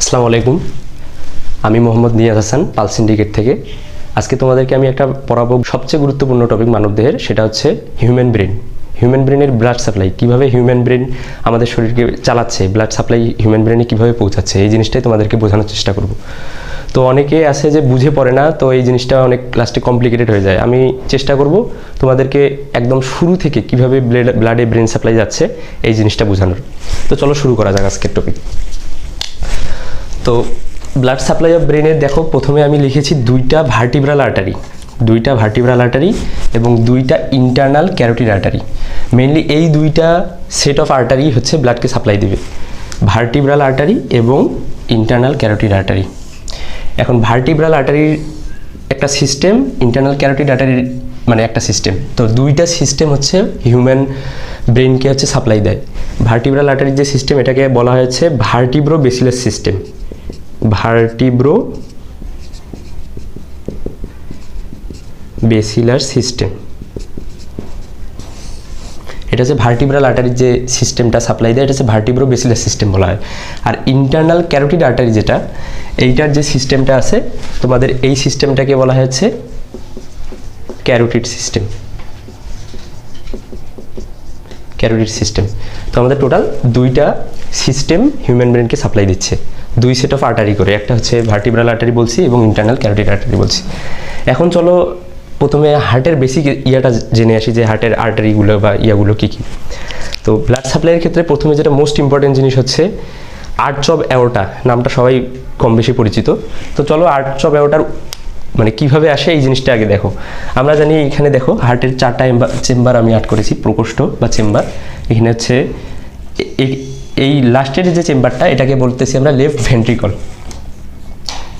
আসসালামু আলাইকুম। আমি মোহাম্মদ নিয়াজ হাসান, পাল সিন্ডিকেট থেকে। আজকে তোমাদেরকে আমি একটা পড়াবো সবচেয়ে গুরুত্বপূর্ণ টপিক মানবদেহের, সেটা হচ্ছে হিউম্যান ব্রেন হিউম্যান ব্রেনের ব্লাড সাপ্লাই কীভাবে হিউম্যান ব্রেন আমাদের শরীরকে চালাচ্ছে ব্লাড সাপ্লাই হিউম্যান ব্রেনে কীভাবে পৌঁছাচ্ছে, এই জিনিসটাই তোমাদেরকে বোঝানোর চেষ্টা করব। তো অনেকে আছে যে বুঝে পড়ে না, তো এই জিনিসটা অনেক লাস্টে কমপ্লিকেটেড হয়ে যায়। আমি চেষ্টা করব তোমাদেরকে একদম শুরু থেকে কীভাবে ব্লাডে ব্রেন সাপ্লাই যাচ্ছে, এই জিনিসটা বোঝানোর। তো চলো শুরু করা যাক আজকের টপিক তো ব্লাড সাপ্লাই অফ ব্রেনের দেখো প্রথমে আমি লিখেছি দুইটা ভার্টিব্রাল আর্টারি দুইটা ভার্টিব্রাল আর্টারি এবং দুইটা ইন্টারনাল ক্যারোটিড আর্টারি মেনলি এই দুইটা সেট অফ আর্টারি হচ্ছে ব্লাডকে সাপ্লাই দেবে। ভার্টিব্রাল আর্টারি এবং ইন্টারনাল ক্যারোটিড আর্টারি এখন ভার্টিব্রাল আর্টারির একটা সিস্টেম ইন্টারনাল ক্যারোটিড আর্টারির মানে একটা সিস্টেম তো দুইটা সিস্টেম হচ্ছে হিউম্যান ব্রেনকে হচ্ছে সাপ্লাই দেয়। ভার্টিব্রাল আর্টারির যে সিস্টেম এটাকে বলা হয়েছে vertebrobasilar system vertebrobasilar system. এটা হচ্ছে ভার্টিব্রাল আর্টারির যে সিস্টেমটা সাপ্লাই দেয়, এটা হচ্ছে ভার্টিব্রো বেসিলার সিস্টেম বলা হয়। আর ইন্টারনাল ক্যারোটিড আর্টারি যেটা, এইটার যে সিস্টেমটা আছে, তোমাদের এই সিস্টেমটাকে বলা হয়েছে ক্যারোটিড সিস্টেম। Carotid system. তো আমাদের টোটাল দুইটা সিস্টেম হিউম্যান ব্রেনকে সাপ্লাই দিচ্ছে। দুই সেট অফ আর্টারি করে, একটা হচ্ছে ভার্টিব্রাল আর্টারি বলছি এবং ইন্টারনাল ক্যারোটিড আর্টারি বলছি। এখন চলো প্রথমে হার্টের বেসিক ইয়াটা জেনে আসি যে হার্টের আর্টারিগুলো বা ইয়াগুলো কী কী। তো ব্লাড সাপ্লাইয়ের ক্ষেত্রে প্রথমে যেটা মোস্ট ইম্পর্টেন্ট জিনিস হচ্ছে আর্টস অফ অ্যাওটা নামটা সবাই কম বেশি পরিচিত। তো চলো আর্টস অফ অ্যাওটার মানে কীভাবে আসে এই জিনিসটা আগে দেখো। আমরা জানি এখানে দেখো হার্টের চারটা চেম্বার আমি আর্ট করেছি, প্রকোষ্ঠ বা চেম্বার এখানে হচ্ছে এই লাস্টের যে চেম্বারটা এটাকে বলতেছি আমরা লেফট ভেন্ট্রিকল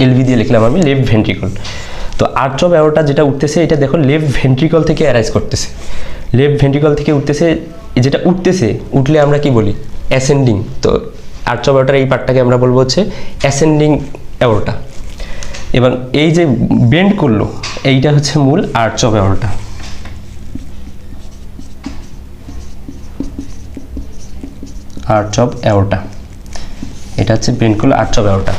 এলভি দিয়ে লিখলাম আমি লেফট ভেন্ট্রিকল তো আর্চ অফ অ্যাওটা যেটা উঠতেছে, এটা দেখো লেফট ভেন্ট্রিকল থেকে অ্যারাইজ করতেছে। লেফট ভেন্ট্রিকল থেকে উঠতেছে যেটা উঠতেছে, উঠলে আমরা কি বলি? অ্যাসেন্ডিং তো আর্চ অফ এই পার্টটাকে আমরা বলব হচ্ছে অ্যাসেন্ডিং অ্যাওটা এবং এই যে বেন্ড করল, এইটা হচ্ছে মূল arch of aorta arch of aorta. এটা হচ্ছে বেন্ড করল আর্চ অফ অ্যাওটা।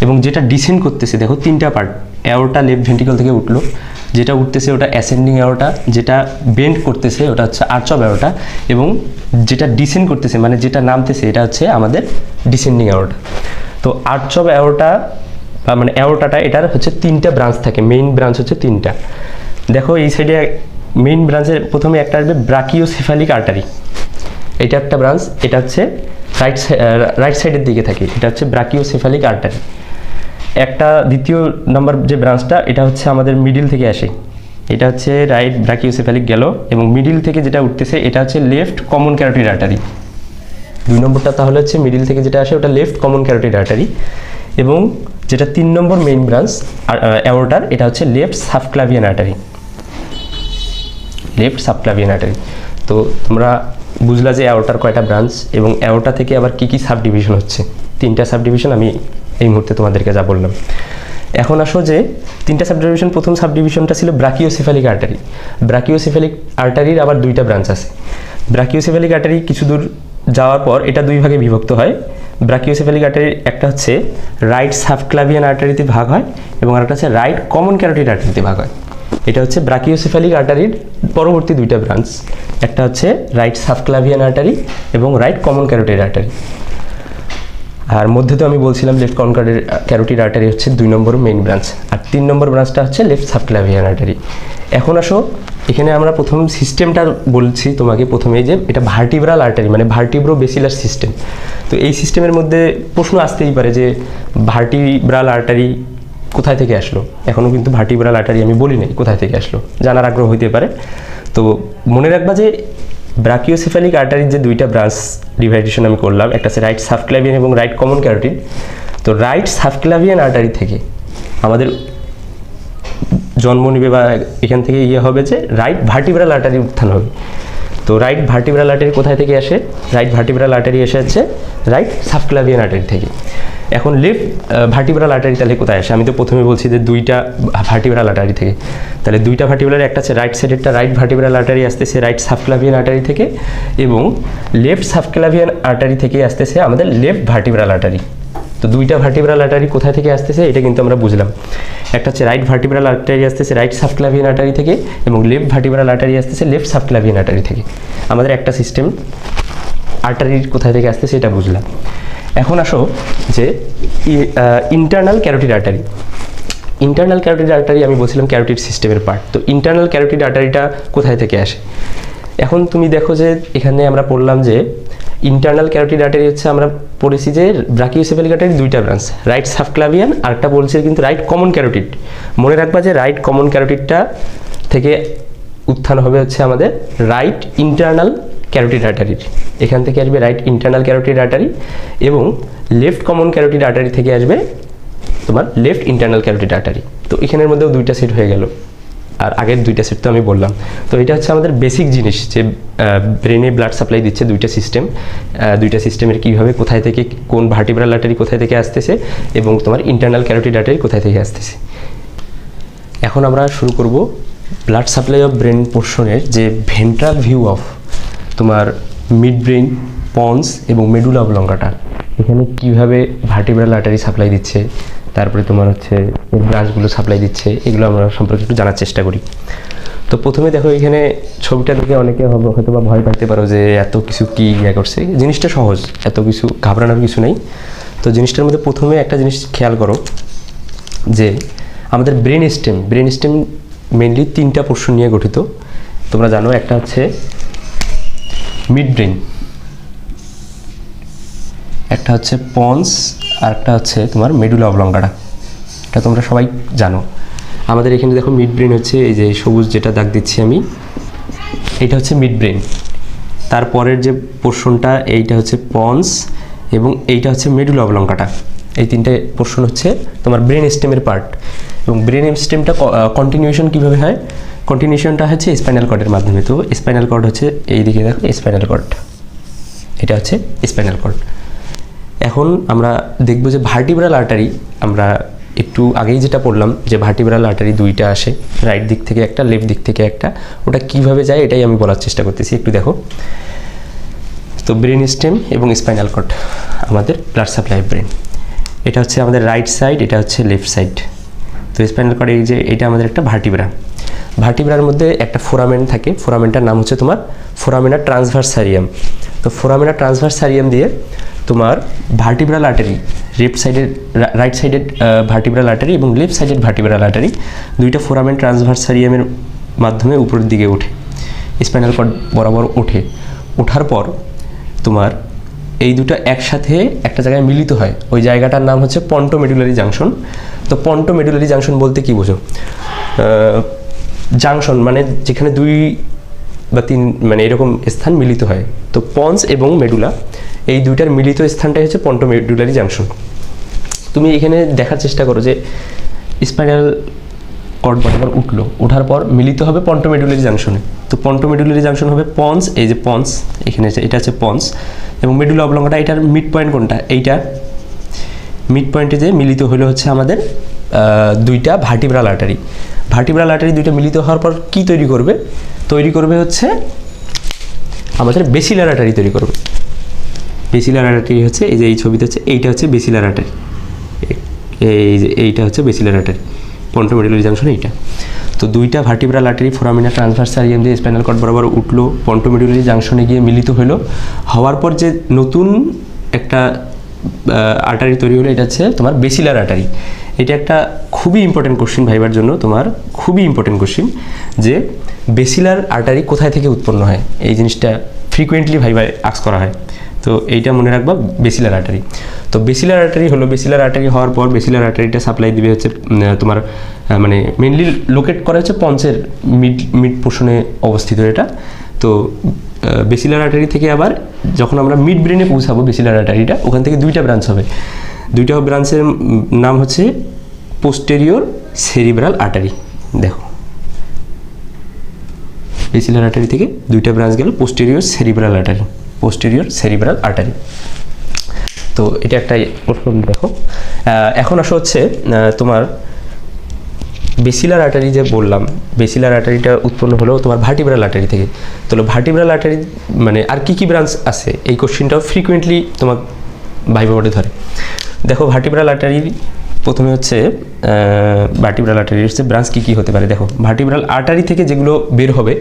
এবং যেটা ডিসেন্ড করতেছে, দেখো, তিনটা পার্ট অ্যাওটা লেফট ভেন্টিকল থেকে উঠল। যেটা উঠতেছে, ওটা অ্যাসেন্ডিং অ্যাওটা। যেটা বেন্ড করতেছে, ওটা হচ্ছে আর্চ অফ অ্যাওটা। এবং যেটা ডিসেন্ড করতেছে মানে যেটা নামতেছে, এটা হচ্ছে আমাদের ডিসেন্ডিং অ্যাওটা। তো আর্চ অফ অ্যাওটা, বা মানে অ্যাওটাটা, এটার হচ্ছে তিনটা ব্রাঞ্চ থাকে। মেইন ব্রাঞ্চ হচ্ছে তিনটা। দেখো, এই সাইডে মেইন ব্রাঞ্চের প্রথমে একটা আসবে ব্রাকিওসেফালিক আর্টারি এটা একটা ব্রাঞ্চ এটা হচ্ছে রাইট রাইট সাইডের দিকে থাকে। এটা হচ্ছে ব্রাকিওসেফালিক আর্টারি একটা দ্বিতীয় নম্বর যে ব্রাঞ্চটা এটা হচ্ছে আমাদের মিডিল থেকে আসে। এটা হচ্ছে রাইট ব্রাকিওসেফালিক গেল এবং মিডিল থেকে যেটা উঠতেছে, এটা হচ্ছে লেফট কমন ক্যারোটিড আর্টারি দুই নম্বরটা তাহলে হচ্ছে মিডিল থেকে যেটা আসে, ওটা লেফট কমন ক্যারোটিড আর্টারি এবং যেটা তিন নম্বর মেইন ব্রাঞ্চ অ্যাওর্টার এটা হচ্ছে left subclavian artery left subclavian artery তো তোমরা বুঝলা যে অ্যাওটার কয়টা ব্রাঞ্চ এবং অ্যাওটা থেকে আবার কি কি সাব ডিভিশন হচ্ছে। তিনটা সাব ডিভিশন আমি এই মুহূর্তে তোমাদেরকে যা বললাম। এখন আসো যে তিনটা সাব ডিভিশন প্রথম সাব ডিভিশনটা ছিল ব্রাকিওসেফালিক আর্টারি ব্রাকিওসেফালিক আর্টারির আবার দুইটা ব্রাঞ্চ আছে। ব্রাকিওসেফালিক আর্টারি কিছু দূর যাওয়ার পর এটা দুই ভাগে বিভক্ত হয়। ব্রাকিওসেফালিক আর্টারির একটা হচ্ছে রাইট সাবক্লাভিয়ান আর্টারিতে ভাগ হয় এবং আরেকটা হচ্ছে রাইট কমন ক্যারোটিড আর্টারিতে ভাগ হয়। এটা হচ্ছে ব্রাকিওসেফালিক আর্টারির পরবর্তী দুইটা ব্রাঞ্চ। একটা হচ্ছে রাইট সাবক্লাভিয়ান আর্টারি এবং রাইট কমন ক্যারোটিড আর্টারি। আর মধ্যে তো আমি বলছিলাম লেফট কমন ক্যারোটিড আর্টারি হচ্ছে দুই নম্বর মেইন ব্রাঞ্চ। আর তিন নম্বর ব্রাঞ্চটা হচ্ছে লেফট সাবক্লাভিয়ান আর্টারি। এখন আসো, এখানে আমরা প্রথম সিস্টেমটা বলছি তোমাকে প্রথমেই যে এটা ভার্টিব্রাল আর্টারি মানে ভার্টিব্রো বেসিলার সিস্টেম। তো এই সিস্টেমের মধ্যে প্রশ্ন আসতেই পারে যে ভার্টিব্রাল আর্টারি কোথায় থেকে আসলো? এখনও কিন্তু ভার্টিব্রাল আর্টারি আমি বলি নাই কোথায় থেকে আসলো। জানার আগ্রহ হইতে পারে। তো মনে রাখবা যে ব্রাকিওসেফালিক আর্টারির যে দুইটা ব্রাঞ্চ ডিভাইডেশন আমি করলাম, একটা হচ্ছে রাইট সাবক্লাভিয়ান এবং রাইট কমন ক্যারোটিন। তো রাইট সাবক্লাভিয়ান আর্টারি থেকে আমাদের জন্ম নিবে বা এখান থেকে ইয়ে হবে যে রাইট ভার্টিব্রাল আর্টারি উত্থান হবে। তো রাইট ভার্টিব্রাল আর্টারি কোথায় থেকে আসে? রাইট ভার্টিব্রাল আর্টারি এসে হচ্ছে রাইট সাবক্লাভিয়ান আর্টারি থেকে। এখন লেফট ভার্টিব্রাল আর্টারি তাহলে কোথায় আসে? আমি তো প্রথমে বলছি যে দুইটা ভার্টিব্রাল আর্টারি থেকে। তাহলে দুইটা ভার্টিব্রাল একটা আছে রাইট সাইডেরটা রাইট ভার্টিব্রাল আর্টারি আসতেছে রাইট সাবক্লাভিয়ান আর্টারি থেকে এবং লেফট সাবক্লাভিয়ান আর্টারি থেকে আসতেছে আমাদের লেফট ভার্টিব্রাল আর্টারি তো দুইটা ভার্টিব্রাল আর্টারি কোথায় থেকে আসতেছে এটা কিন্তু আমরা বুঝলাম। একটা হচ্ছে রাইট ভার্টিব্রাল আর্টারি আসতেছে রাইট সাবক্লাভিয়ান আর্টারি থেকে এবং লেফট ভার্টিব্রাল আর্টারি আসতেছে লেফট সাবক্লাভিয়ান আর্টারি থেকে। আমাদের একটা সিস্টেম আর্টারির কোথায় থেকে আসতেছে এটা বুঝলাম। এখন আসো যে internal carotid artery internal carotid artery আমি বলছিলাম ক্যারোটিড সিস্টেমের পার্ট তো ইন্টারনাল ক্যারোটিড আর্টারিটা কোথায় থেকে আসে? এখন তুমি দেখো যে, এখানে আমরা পড়লাম যে ইন্টারনাল ক্যারোটিড আর্টারি হচ্ছে আমরা পড়েছি যে ব্রাকিওসেফালিক আর্টারি দুইটা ব্রাঞ্চ রাইট সাবক্লাভিয়ান আরেকটা বলছে কিন্তু রাইট কমন ক্যারোটিড মনে রাখবা যে রাইট কমন ক্যারোটিডটা থেকে উত্থান হবে হচ্ছে আমাদের রাইট ইন্টারনাল ক্যারোটিড আর্টারির এখান থেকে আসবে রাইট ইন্টারনাল ক্যারোটিড আর্টারি এবং লেফট কমন ক্যারোটিড আর্টারি থেকে আসবে তোমার লেফট ইন্টারনাল ক্যারোটিড আর্টারি তো এখানের মধ্যেও দুইটা সেট হয়ে গেল। আর আগের দুইটা সেট তো আমি বললাম। তো এটা হচ্ছে আমাদের বেসিক জিনিস যে ব্রেনে ব্লাড সাপ্লাই দিচ্ছে দুইটা সিস্টেম দুইটা সিস্টেমের কীভাবে কোথায় থেকে কোন ভার্টিব্রাল আর্টারি কোথায় থেকে আসতেছে এবং তোমার ইন্টারনাল ক্যারোটিড আর্টারি কোথায় থেকে আসতেছে। এখন আমরা শুরু করব ব্লাড সাপ্লাই অফ ব্রেন পোর্শনের যে ভেন্ট্রাল ভিউ অফ তোমার মিড ব্রেন পন্স এবং মেডুলা অবলঙ্কাটা এখানে কীভাবে ভার্টিব্রাল আর্টারি সাপ্লাই দিচ্ছে, তারপরে তোমার হচ্ছে ব্রাঞ্চগুলো সাপ্লাই দিচ্ছে, এগুলো আমরা সম্পর্কে একটু জানার চেষ্টা করি। তো প্রথমে দেখো, এখানে ছবিটা দেখে অনেকে হয়তো বা ভয় পাইতে পারো যে এত কিছু কী ইয়ে করছে। জিনিসটা সহজ, এত কিছু ঘাবড়ানোর কিছু নেই। তো জিনিসটার মধ্যে প্রথমে একটা জিনিস খেয়াল করো, যে আমাদের brain stem brain stem mainly তিনটা পোর্শন নিয়ে গঠিত। তোমরা জানো, একটা হচ্ছে মিড ব্রেন একটা হচ্ছে পন্স আর একটা হচ্ছে তোমার মেডুলা অবলঙ্গাটা এটা তোমরা সবাই জানো। আমাদের এখানে দেখো মিড ব্রেন হচ্ছে এই যে সবুজ যেটা দাগ দিচ্ছি আমি, এইটা হচ্ছে মিড ব্রেন তারপরের যে পোর্শনটা এইটা হচ্ছে পন্স এবং এইটা হচ্ছে মেডুলা অবলঙ্কাটা এই তিনটে পোর্শন হচ্ছে তোমার ব্রেন স্টেমের পার্ট এবং ব্রেন স্টেমটা কন্টিনিউশন কীভাবে হয়? কন্টিনিউশনটা হচ্ছে স্পাইনাল কর্ডের মাধ্যমে। তো স্পাইনাল কর্ড হচ্ছে এই দিকে দেখো স্পাইনাল কর্ড এটা হচ্ছে স্পাইনাল কর্ড এখন আমরা দেখব যে ভার্টিব্রাল আর্টারি আমরা একটু আগেই যেটা পড়লাম যে ভার্টিব্রাল আর্টারি দুইটা আসে রাইট দিক থেকে একটা লেফট দিক থেকে একটা। ওটা কীভাবে যায় এটাই আমি বলার চেষ্টা করতেছি, একটু দেখো। তো ব্রেন স্টেম এবং স্পাইনাল কর্ড আমাদের ব্লাড সাপ্লাই ব্রেন এটা হচ্ছে আমাদের রাইট সাইড এটা হচ্ছে লেফট সাইড তো স্পাইনাল কর্ড এই যে, এটা আমাদের একটা ভার্টিব্রা ভার্টিব্রার মধ্যে একটা ফোরামেন থাকে। ফোরামেনটার নাম হচ্ছে তোমার ফোরামেনা ট্রান্সভার্সারিয়াম। তো ফোরামেনা ট্রান্সভার্সারিয়াম দিয়ে তোমার ভার্টিব্রাল আর্টারি লেফট সাইডের রাইট সাইডের ভার্টিব্রাল আর্টারি এবং লেফট সাইডের ভার্টিব্রাল আর্টারি দুইটা ফোরামেন ট্রান্সভার্সারিয়ামের মাধ্যমে উপরের দিকে ওঠে, স্পাইনাল কর্ড বরাবর ওঠে। ওঠার পর তোমার এই দুটো একসাথে একটা জায়গায় মিলিত হয়। ওই জায়গাটার নাম হচ্ছে পন্টো মেডুলারি জাংশন। তো পন্টো মেডুলারি জাংশন বলতে কি বোঝো? জাংশন মানে যেখানে দুই বা তিন মানে এরকম স্থান মিলিত হয়। তো পন্স এবং মেডুলা, এই দুইটার মিলিত স্থানটাই হচ্ছে পন্টো মেডুলারি জাংশন। তুমি এখানে দেখার চেষ্টা করো যে স্পাইনাল কর্ড বরাবর উঠল, ওঠার পর মিলিত হবে পন্টোমেডুলারি জাংশনে। তো পন্টোমেডুলারি জাংশন হবে পন্স, এই যে পন্স, এখানে এটা হচ্ছে পন্স, এবং মেডুলা অবলঙ্গটা এটার মিড পয়েন্ট কোনটা? এইটা মিড পয়েন্টে যে মিলিত হলো হচ্ছে আমাদের দুইটা ভার্টিব্রাল আর্টারি ভার্টিব্রাল আর্টারি দুইটা মিলিত হওয়ার পর কি তৈরি করবে? তৈরি করবে হচ্ছে আমাদের বেসিলার আর্টারি তৈরি করবে। বেসিলার আর্টারি হচ্ছে, এই যে এই ছবিতে হচ্ছে, এইটা হচ্ছে বেসিলার আর্টারি এই যে এইটা হচ্ছে বেসিলার আর্টারি পন্টোমেডুলারি জাংশন এইটা। তো দুইটা ভার্টিব্রাল আর্টারি ফোরামিনা ট্রান্সভার্সারিয়াম দিয়ে স্পাইনাল কর্ড বরাবর উঠল পন্টোমেডুলারি জাংশনে গিয়ে মিলিত হলো হওয়ার পর যে নতুন একটা আর্টারি তৈরি হলো এটা হচ্ছে তোমার বেসিলার আর্টারি এটা একটা খুবই ইম্পর্টেন্ট কোশ্চিন ভাইবার জন্য তোমার খুবই ইম্পর্টেন্ট কোশ্চিন যে বেসিলার আর্টারি কোথায় থেকে উৎপন্ন হয়? এই জিনিসটা ফ্রিকুয়েন্টলি ভাইবার আক্স করা হয়। তো এইটা মনে রাখবা বেসিলার আর্টারি তো বেসিলার আর্টারি হলো বেসিলার আর্টারি হওয়ার পর বেসিলার আর্টারিটা সাপ্লাই দিবে হচ্ছে তোমার মানে মেনলি লোকেট করা হচ্ছে পঞ্চের মিড মিড পোর্শনে অবস্থিত এটা। তো বেসিলার আর্টারি থেকে আবার যখন আমরা মিড ব্রেনে পৌঁছাবো বেসিলার আর্টারিটা, ওখান থেকে দুইটা ব্রাঞ্চ হবে। দুইটা ব্রাঞ্চের নাম হচ্ছে পোস্টেরিয়র সেরিব্রাল আর্টারি দেখো। বেসিলার আর্টারি থেকে দুইটা ব্রাঞ্চ গেল posterior cerebral artery posterior cerebral artery তো এটা একটা প্রশ্ন দেখো। এখন আসা হচ্ছে তোমার বেসিলার আর্টারি যে বললাম, বেসিলার আর্টারিটা উৎপন্ন হলো তোমার ভার্টিব্রাল আর্টারি থেকে। তো ভার্টিব্রাল আর্টারি মানে আর কি কি ব্রাঞ্চ আছে? এই কোশ্চেনটাও ফ্রিকুয়েন্টলি তোমার ভাইবা বোর্ডে ধরে। দেখো, ভার্টিব্রাল আর্টারির প্রথমে হচ্ছে ভার্টিব্রাল আর্টারি হচ্ছে ব্রাঞ্চ কী কী হতে পারে? দেখো, ভার্টিব্রাল আর্টারি থেকে যেগুলো বের হবে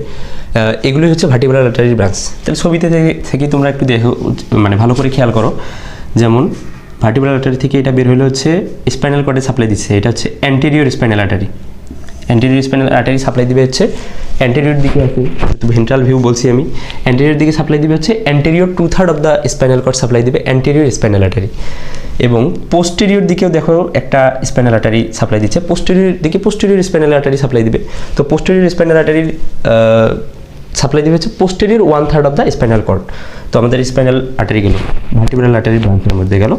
এগুলোই হচ্ছে ভার্টিব্রাল আর্টারির ব্রাঞ্চ তাহলে ছবিতে থেকে তোমরা একটু দেখো মানে ভালো করে খেয়াল করো। যেমন ভার্টিব্রাল আর্টারি থেকে এটা বের হলে হচ্ছে স্পাইনাল কর্ডে সাপ্লাই দিচ্ছে। এটা হচ্ছে anterior spinal artery anterior spinal artery supply দিবে হচ্ছে অ্যান্টেরিয়র দিকে আছে ভেন্ট্রাল ভিউ বলছি আমি। অ্যান্টেরিয়র দিকে সাপ্লাই দিবে হচ্ছে anterior two third of the spinal cord supply দিবে অ্যান্টেরিয়র স্পাইনাল আর্টারি এবং পোস্টেরিয়র দিকেও দেখো একটা স্পাইনাল আর্টারি সাপ্লাই দিচ্ছে। পোস্টেরিয়র দিকে পোস্টেরিয়র স্পাইনাল আর্টারি সাপ্লাই দিবে। তো পোস্টেরিয়র স্পাইনাল আর্টারির সাপ্লাই দিবে হচ্ছে posterior one third of the spinal cord তো আমাদের স্পাইনাল আর্টারি গেল ভার্টিব্রাল আর্টারি ব্রাঞ্চের মধ্যে গেল।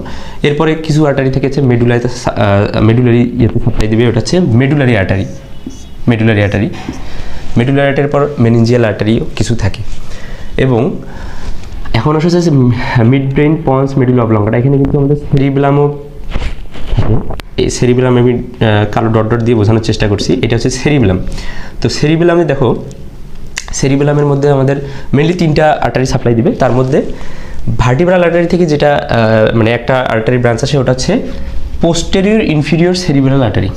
এরপরে কিছু আর্টারি থেকে হচ্ছে মেডুলারিতে মেডুলারি ইয়েতে সাপ্লাই দিবে, ওটা হচ্ছে medullary artery medullary artery medullary আর্টারির পর মেনিনজিয়াল আর্টারিও কিছু থাকে। এবং এখন আসলে হচ্ছে mid brain pons medulla oblongata এখানে কিন্তু আমাদের সেরিবিলামও এই সেরিবিলাম আমি কালো ডট ডট দিয়ে বোঝানোর চেষ্টা করছি। এটা হচ্ছে সেরিবিলাম তো সেরিবিলামে দেখো সেরিবেলামের মধ্যে আমাদের মেনলি তিনটা আর্টারি সাপ্লাই দিবে। তার মধ্যে ভার্টিব্রাল আর্টারি থেকে যেটা মানে একটা আর্টারি ব্রাঞ্চ আছে ওটা হচ্ছে posterior inferior cerebral artery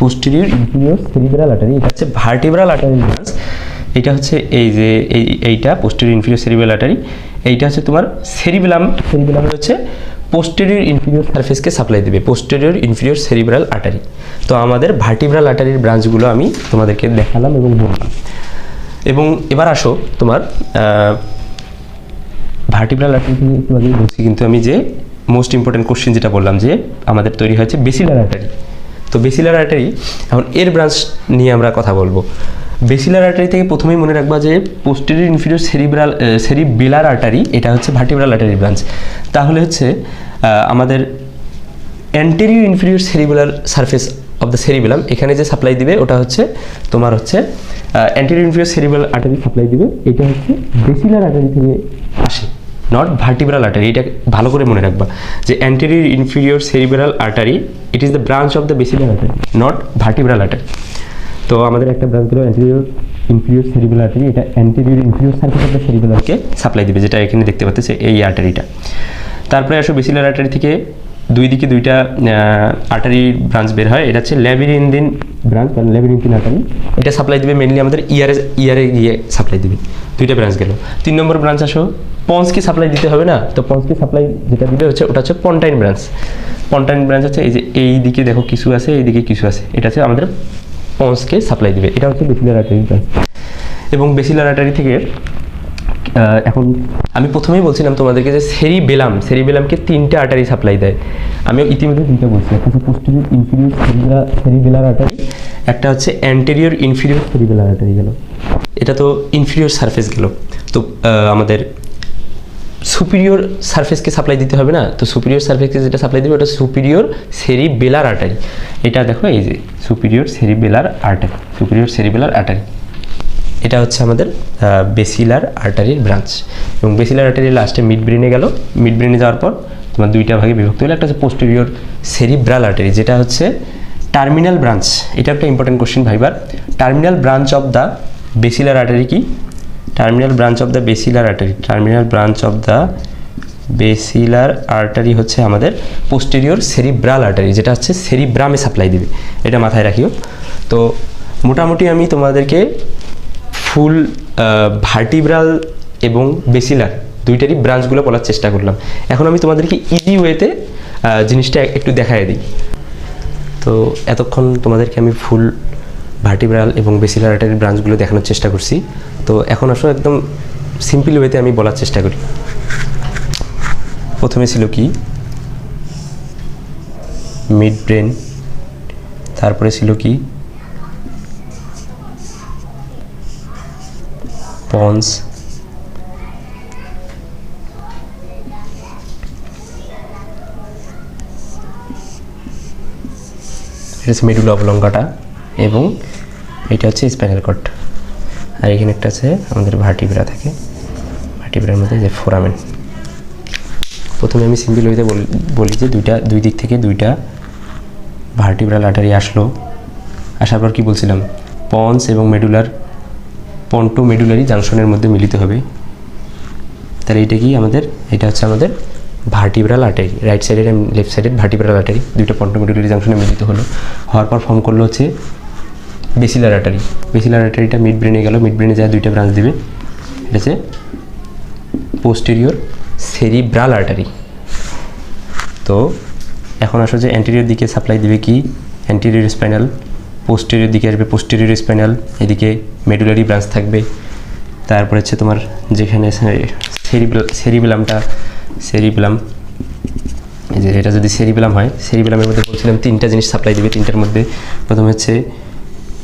posterior inferior cerebral artery এটা হচ্ছে ভার্টিব্রাল আর্টারি ব্রাঞ্চ এটা হচ্ছে এই যে এই এইটা পোস্টেরিয়র ইনফিরিয়র সেরিব্রাল আর্টারি এইটা হচ্ছে তোমার সেরিবেলাম সেরিবেলামের হচ্ছে পোস্টেরিয়র ইনফিরিয়র সারফেসকে সাপ্লাই দেবে পোস্টেরিয়র ইনফিরিয়র সেরিব্রাল আর্টারি তো আমাদের ভার্টিব্রাল আর্টারির ব্রাঞ্চগুলো আমি তোমাদেরকে দেখালাম এবং বললাম। এবং এবার আসো তোমার ভার্টিব্রাল আর্টারি একটু বলছি, কিন্তু আমি যে মোস্ট ইম্পর্টেন্ট কোশ্চেন যেটা বললাম যে আমাদের তৈরি হয়েছে বেসিলার আর্টারি তো বেসিলার আর্টারি এখন এর ব্রাঞ্চ নিয়ে আমরা কথা বলব। বেসিলার আর্টারি থেকে প্রথমেই মনে রাখবা যে posterior inferior cerebral cerebellar artery এটা হচ্ছে ভার্টিব্রাল আর্টারি ব্রাঞ্চ তাহলে হচ্ছে আমাদের anterior inferior cerebellar surface of the cerebellum এখানে যে সাপ্লাই দিবে, ওটা হচ্ছে তোমার হচ্ছে anterior inferior cerebellar artery supply দিবে। এটা হচ্ছে বেসিলার আর্টারি থেকে আসে নট ভার্টিব্রাল আর্টারি এটা ভালো করে মনে রাখবা যে anterior inferior cerebral artery it is the branch of the basilar artery not vertebral artery তো আমাদের একটা ব্রাঞ্চ হলো অ্যান্টেরিয়র ইনফিরিয়র সেরিবেলার আর্টারি এটা anterior inferior surface of the সেরিবেলারকে supply দিবে, যেটা এখানে দেখতে পাচ্ছে এই আর্টারিটা তারপরে আসো বেসিলার আর্টারি থেকে দুই দিকে দুইটা আর্টারি ব্রাঞ্চ বের হয়। এটা হচ্ছে ল্যাবিরিনদিন ব্রাঞ্চ মানে ল্যাবিরিনদিন আর্টারি এটা সাপ্লাই দিবে মেনলি আমাদের ইয়ারে ইয়ারে গিয়ে সাপ্লাই দিবে। দুইটা ব্রাঞ্চ গেল। তিন নম্বর ব্রাঞ্চ আসো। পন্সকে সাপ্লাই দিতে হবে না? তো পন্সকে সাপ্লাই যেটা দিবে হচ্ছে ওটা হচ্ছে পন্টাইন ব্রাঞ্চ পন্টাইন ব্রাঞ্চ হচ্ছে এই যে এই দিকে দেখো কিছু আছে, এই দিকে কিছু আছে। এটা হচ্ছে আমাদের পন্সকে সাপ্লাই দিবে। এটা হচ্ছে বেসিলার আর্টারি ব্রাঞ্চ এবং বেসিলার আর্টারি থেকে এখন আমি প্রথমেই বলছিলাম তোমাদেরকে যে সেরিবেলাম, সেরিবেলামকে তিনটে আর্টারি সাপ্লাই দেয়। আমি ইতিমধ্যে দুইটা বলছি। একটা হচ্ছে posterior inferior cerebella cerebellar artery একটা হচ্ছে অ্যান্টেরিয়র ইনফিরিয়র সেরিবেলার আর্টারি গেল। এটা তো ইনফিরিয়র সারফেস গেল। তো আমাদের সুপিরিয়র সারফেসকে সাপ্লাই দিতে হবে না? তো সুপিরিয়র সারফেসকে যেটা সাপ্লাই দেবে, ওটা সুপিরিয়র সেরি বেলার আর্টারি এটা দেখো, এই যে সুপিরিয়র সেরি বেলার আর্টারি সুপিরিয়র সেরিবেলার আর্টারি এটা হচ্ছে আমাদের বেসিলার আর্টারির ব্রাঞ্চ। এবং বেসিলার আর্টারি লাস্টে মিড ব্রেনে গেল। মিড ব্রেনে যাওয়ার পর তোমার দুইটা ভাগে বিভক্ত হলো। একটা হচ্ছে পোস্টেরিয়র সেরিব্রাল আর্টারি যেটা হচ্ছে টার্মিনাল ব্রাঞ্চ এটা একটা ইম্পর্টেন্ট কোশ্চেন ভাইবার। Terminal branch of the basilar artery কি? Terminal branch of the basilar artery terminal branch of the basilar artery হচ্ছে আমাদের পোস্টেরিয়র সেরিব্রাল আর্টারি যেটা হচ্ছে সেরিব্রামে সাপ্লাই দিবে। এটা মাথায় রাখিও। তো মোটামুটি আমি তোমাদেরকে ফুল ভার্টিব্রাল এবং বেসিলার দুইটারই ব্রাঞ্চগুলো বলার চেষ্টা করলাম। এখন আমি তোমাদেরকে ইজি ওয়েতে জিনিসটা একটু দেখায় দিই। তো এতক্ষণ তোমাদেরকে আমি ফুল ভার্টিব্রাল এবং বেসিলার আর্টারির ব্রাঞ্চগুলো দেখানোর চেষ্টা করছি। তো এখন আসলে একদম সিম্পল ওয়েতে আমি বলার চেষ্টা করি। প্রথমে ছিল কি? মিড ব্রেন তারপরে ছিল কি? পন্স এটা হচ্ছে মেডুলা অবলঙ্কাটা এবং এটা হচ্ছে স্পাইনাল কর্ড। আর এখানে একটা আছে আমাদের ভার্টিব্রা থাকে। ভার্টিব্রার মধ্যে যে ফোরামেন প্রথমে আমি সিম্পল ওয়েতে বলি যে দুইটা, দুই দিক থেকে দুইটা ভার্টিব্রাল আর্টারি আসলো। আসার পর কি বলছিলাম? পন্স এবং মেডুলার পন্টো মেডুলারি জাংশনের মধ্যে মিলিত হবে। তাহলে এটা কি আমাদের? এটা হচ্ছে আমাদের ভার্টিব্রাল আর্টারি রাইট সাইডের লেফট সাইডের ভার্টিব্রাল আর্টারি দুইটা পন্টোমিডুলারি জাংশনে মিলিত হলো। হওয়ার পর ফর্ম করল হচ্ছে বেসিলার আর্টারি বেসিলার আর্টারিটা মিড ব্রেনে গেল। মিড ব্রেনে যায় দুইটা ব্রাঞ্চ দিবে। এটা হচ্ছে পোস্টেরিয়র সেরিব্রাল আর্টারি তো এখন আসো যে অ্যান্টেরিয়র দিকে সাপ্লাই দিবে কি? অ্যান্টেরিয়র স্পাইনাল পোস্টেরিয়র দিকে আসবে পোস্টেরিয়র স্পাইনাল এদিকে মেডুলারি ব্রাঞ্চ থাকবে। তারপরে হচ্ছে তোমার যেখানে সেরিবেলামটা সেরিবেলাম এই যে এটা যদি সেরিবেলাম হয় সেরিবেলামের মধ্যে বলছিলাম, তিনটা জিনিস সাপ্লাই দিবে তিনটার মধ্যে। প্রথম হচ্ছে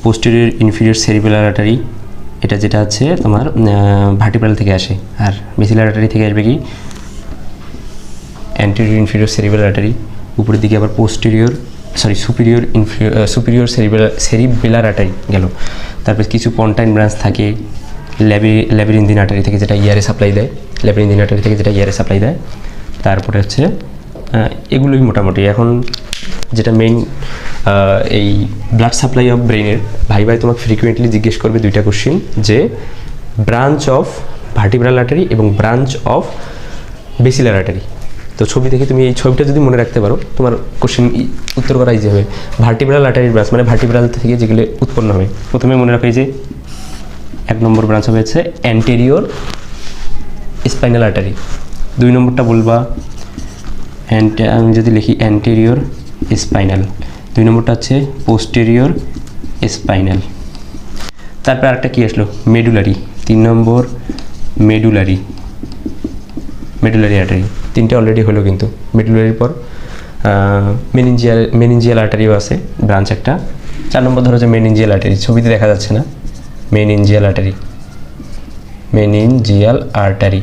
পোস্টেরিয়র ইনফিরিয়র সেরিবেলার আর্টারি এটা যেটা হচ্ছে তোমার ভার্টিব্রাল থেকে আসে। আর বেসিলার আর্টারি থেকে আসবে কি? অ্যান্টেরিয়র ইনফিরিয়র সেরিবেলার আর্টারি উপরের দিকে আবার posterior sorry superior inferior superior cerebellar artery গেল। তারপর কিছু পন্টাইন ব্রাঞ্চ থাকে ল্যাবি ল্যাবিরিন্দিন আর্টারি থেকে যেটা ইয়ারে সাপ্লাই দেয় ল্যাবিরিন্দিন আর্টারি থেকে যেটা ইয়ারে সাপ্লাই দেয়। তারপরে হচ্ছে এগুলোই মোটামুটি। এখন যেটা মেইন এই ব্লাড সাপ্লাই অফ ব্রেনের ভাই ভাই তোমাকে ফ্রিকুয়েন্টলি জিজ্ঞেস করবে দুইটা কোশ্চিন যে ব্রাঞ্চ অফ ভার্টিব্রাল আর্টারি এবং ব্রাঞ্চ অফ বেসিলার আর্টারি তো ছবি দেখে তুমি এই ছবিটা যদি মনে রাখতে পারো, তোমার কোশ্চেন উত্তর করা ইজি হবে। ভার্টিব্রাল আর্টারির ব্রাঞ্চ মানে ভার্টিব্রাল থেকে যেগুলো উৎপন্ন হবে প্রথমে মনে রাখো যে এক নম্বর ব্রাঞ্চ হবে হচ্ছে অ্যান্টেরিয়র স্পাইনাল আটারি দুই নম্বরটা বলবা আমি যদি লিখি অ্যান্টেরিয়র স্পাইনাল দুই নম্বরটা হচ্ছে পোস্টেরিয়র স্পাইনাল তারপর আরেকটা কী আসলো? মেডুলারি তিন নম্বর মেডুলারি মেডুলারি আর্টারি তিনটে অলরেডি হলো কিন্তু। মেডুলারির পর মেনিনজিয়াল মেনিনজিয়াল আর্টারিও আছে ব্রাঞ্চ একটা। চার নম্বর ধরো যে মেনিনজিয়াল আর্টারি ছবিতে দেখা যাচ্ছে না। মেনিনজিয়াল আর্টারি মেনিনজিয়াল আর্টারি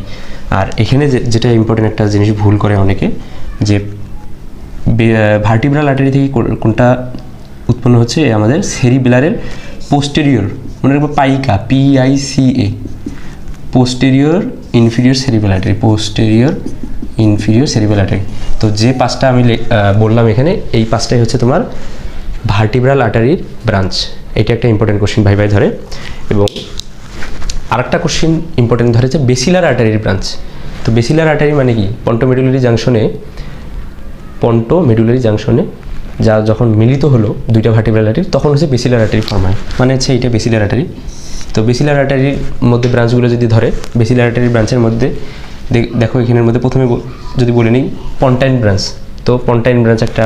আর এখানে যেটা ইম্পর্টেন্ট একটা জিনিস ভুল করে অনেকে, যে ভার্টিব্রাল আর্টারি থেকে কোনটা উৎপন্ন হচ্ছে আমাদের সেরিবেলারের পোস্টেরিয়র মনে রাখব PICA P I C A posterior inferior cerebellar artery posterior inferior cerebellar artery তো যে পাঁচটা আমি বললাম এখানে, এই পাঁচটাই হচ্ছে তোমার ভার্টিব্রাল আর্টারির ব্রাঞ্চ এটা একটা ইম্পর্টেন্ট কোশ্চিন ভাই ভাই ধরে। এবং আরেকটা কোশ্চিন ইম্পর্টেন্ট ধরে যে বেসিলার আর্টারির ব্রাঞ্চ তো বেসিলার আর্টারি মানে কি? পন্টোমেডুলারি জাংশনে পন্টো মেডুলারি জাংশনে যা যখন মিলিত হলো দুইটা ভার্টিব্রাল আর্টারি তখন হচ্ছে বেসিলার আর্টারি ফর্ম হয়। মানে হচ্ছে এইটা বেসিলার আর্টারি তো বেসিলার আর্টারির মধ্যে ব্রাঞ্চগুলো যদি ধরে বেসিলার আর্টারির ব্রাঞ্চের মধ্যে দেখো এখানের মধ্যে প্রথমে যদি বলে নিই পন্টাইন ব্রাঞ্চ তো পন্টাইন ব্রাঞ্চ একটা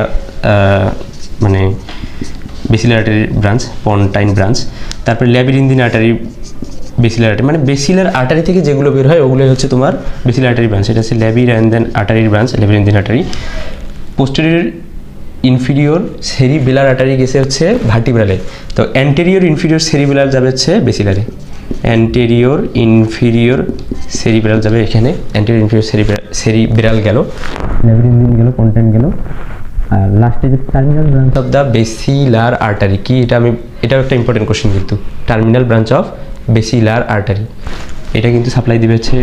মানে বেসিলার আর্টারির ব্রাঞ্চ পন্টাইন ব্রাঞ্চ তারপরে ল্যাবিরিন্দিন আর্টারি বেসিলার আর্টারি মানে বেসিলার আর্টারি থেকে যেগুলো বের হয়, ওগুলোই হচ্ছে তোমার বেসিলার আর্টারি ব্রাঞ্চ এটা হচ্ছে ল্যাবির and then আর্টারির branch labyrinthine artery posterior inferior cerebellar artery গেছে হচ্ছে ভার্টিব্রালে তো অ্যান্টেরিয়র ইনফিরিয়র সেরিবেলার যাবে হচ্ছে বেসিলারে অ্যান্টেরিয়র ইনফিরিয়র সেরিবেলাল যাবে এখানে। অ্যান্টেরিয়র ইনফিরিয়র সেরিবেলাল সেরিবেলাল গেল। ল্যাবিরিন্দিন গেল কন্টেন্ট গেল। আর লাস্টে যে terminal branch of the basilar artery কি এটা আমি এটাও একটা ইম্পর্টেন্ট কোশ্চেন কিন্তু। Terminal branch of basilar artery এটা কিন্তু সাপ্লাই দিবে হচ্ছে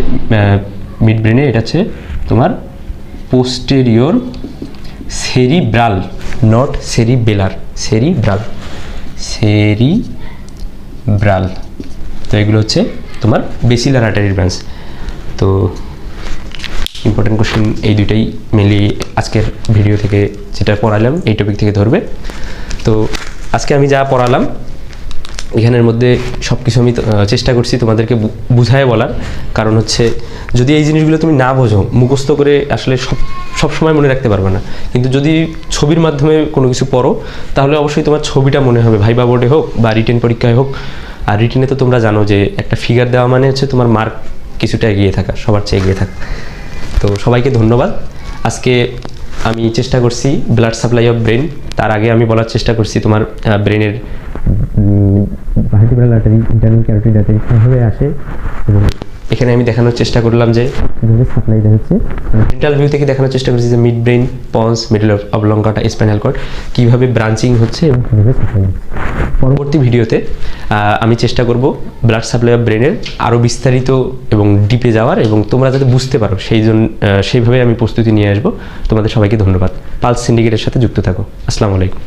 মিড ব্রেনে এটা হচ্ছে তোমার posterior cerebral not cerebellar cerebral cerebral তো এগুলো হচ্ছে তোমার বেসিলার আর্টারির ব্রাঞ্চ তো ইম্পর্টেন্ট কোশ্চেন এই দুইটাই মেনলি আজকের ভিডিও থেকে যেটা পড়ালাম, এই টপিক থেকে ধরবে। তো আজকে আমি যা পড়ালাম, এখানের মধ্যে সব কিছু আমি চেষ্টা করছি তোমাদেরকে বুঝায় বলার। কারণ হচ্ছে যদি এই জিনিসগুলো তুমি না বোঝো, মুখস্থ করে আসলে সব সব সময় মনে রাখতে পারবে না। কিন্তু যদি ছবির মাধ্যমে কোনো কিছু পড়ো, তাহলে অবশ্যই তোমার ছবিটা মনে হবে, ভাইবা বোর্ডে হোক বা রিটেন পরীক্ষায় হোক। আর রিটেনে তো তোমরা জানো যে একটা ফিগার দেওয়া মানে হচ্ছে তোমার মার্ক কিছুটা এগিয়ে থাকা, সবার চেয়ে এগিয়ে থাকা। তো সবাইকে ধন্যবাদ। আজকে আমি চেষ্টা করছি ব্লাড সাপ্লাই অফ ব্রেন তার আগে আমি বলার চেষ্টা করছি তোমার ব্রেনের vertebral artery internal carotid artery কীভাবে আসে এবং এখানে আমি দেখানোর চেষ্টা করলাম যে কীভাবে সাপ্লাই দেওয়া হচ্ছে ডেন্টাল ভিউ থেকে দেখানোর চেষ্টা করছি যে mid brain pons middle of লঙ্কাটা স্পাইনাল কর্ড কীভাবে ব্রাঞ্চিং হচ্ছে এবং কীভাবে সাপ্লাই পরবর্তী ভিডিওতে আমি চেষ্টা করব ব্লাড সাপ্লাই অফ ব্রেনের আরও বিস্তারিত এবং ডিপে যাওয়ার এবং তোমরা যাতে বুঝতে পারো সেই জন্য সেইভাবে আমি প্রস্তুতি নিয়ে আসব। তোমাদের সবাইকে ধন্যবাদ। পালস সিন্ডিকেটের সাথে যুক্ত থাকো। আসসালামু আলাইকুম।